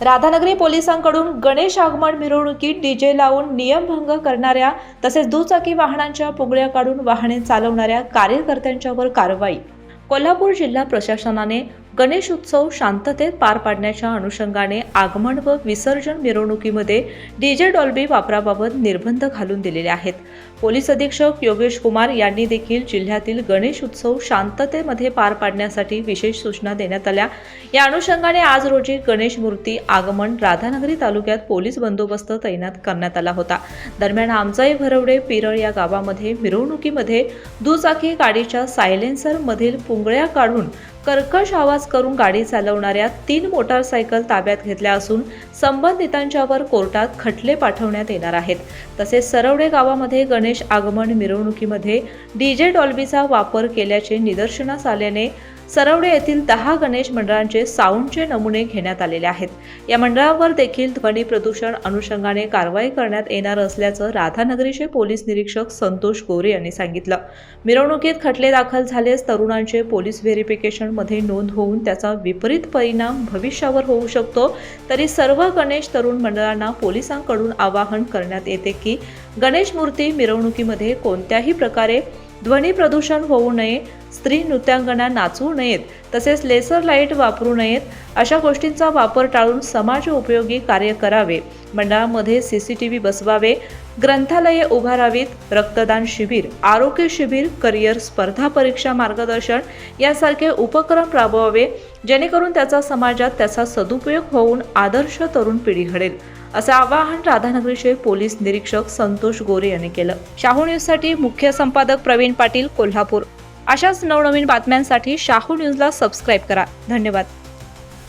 राधानगरी पोलिसांकडून गणेश आगमन मिरवणुकीत डीजे लावून नियमभंग करणाऱ्या तसेच दुचाकी वाहनांच्या पुगळ्या काढून वाहने चालवणाऱ्या कार्यकर्त्यांच्यावर कारवाई. कोल्हापूर जिल्हा प्रशासनाने गणेश उत्सव शांततेत पार पाडण्याच्या अनुषंगाने आगमन व विसर्जन मिरवणुकीमध्ये डीजे डॉल्बी वापराबाबत निर्बंध घालून दिलेले आहेत. पोलीस अधीक्षक योगेश कुमार यांनी देखील जिल्ह्यातील गणेश उत्सव शांततेमध्ये पार पाडण्यासाठी विशेष सूचना देण्यात आल्या. या अनुषंगाने आज रोजी गणेश मूर्ती आगमन राधानगरी तालुक्यात पोलीस बंदोबस्त तैनात करण्यात आला होता. दरम्यान आमचाई भरवडे पिरळ या गावामध्ये मिरवणुकीमध्ये दुचाकी गाडीच्या सायलेन्सर मधील पुंगळ्या काढून कर्कश आवाज करून गाडी चालवणाऱ्या तीन मोटारसायकल ताब्यात घेतल्या असून संबंधितांच्यावर कोर्टात खटले पाठवण्यात येणार आहेत. तसेच सरवडे गावामध्ये गणेश आगमन मिरवणुकीमध्ये डीजे डॉल्बीचा वापर केल्याचे निदर्शनास आल्याने सरवडे येथील दहा गणेश मंडळांचे साऊंडचे नमुने घेण्यात आलेले आहेत. या मंडळावर देखील ध्वनी प्रदूषण अनुषंगाने कारवाई करण्यात येणार असल्याचं राधानगरीचे पोलीस निरीक्षक संतोष गोरे यांनी सांगितलं. मिरवणुकीत खटले दाखल झालेस तरुणांचे पोलीस व्हेरिफिकेशनमध्ये नोंद होऊन त्याचा विपरीत परिणाम भविष्यावर होऊ शकतो. तरी सर्व गणेश तरुण मंडळांना पोलिसांकडून आवाहन करण्यात येते की गणेश मूर्ती मिरवणुकीमध्ये कोणत्याही प्रकारे ध्वनी प्रदूषण होऊ नये स्त्री नृत्यांगना नाचवू नयेत तसेच लेसर लाइट वापरू नयेत अशा गोष्टींचा वापर टाळून समाज उपयोगी कार्य करावे मंडळामध्ये सी सी टी व्ही बसवावे ग्रंथालये उभारावीत रक्तदान शिबिर आरोग्य शिबिर करिअर स्पर्धा परीक्षा मार्गदर्शन यासारखे उपक्रम राबवावे जेणेकरून त्याचा समाजात त्याचा सदुपयोग होऊन आदर्श तरुण पिढी घडेल असं आवाहन राधानगरीचे पोलीस निरीक्षक संतोष गोरे यांनी केलं. शाहू न्यूजसाठी मुख्य संपादक प्रवीण पाटील कोल्हापूर. अशाच नवनवीन बातम्यांसाठी शाहू न्यूजला सबस्क्राईब करा. धन्यवाद.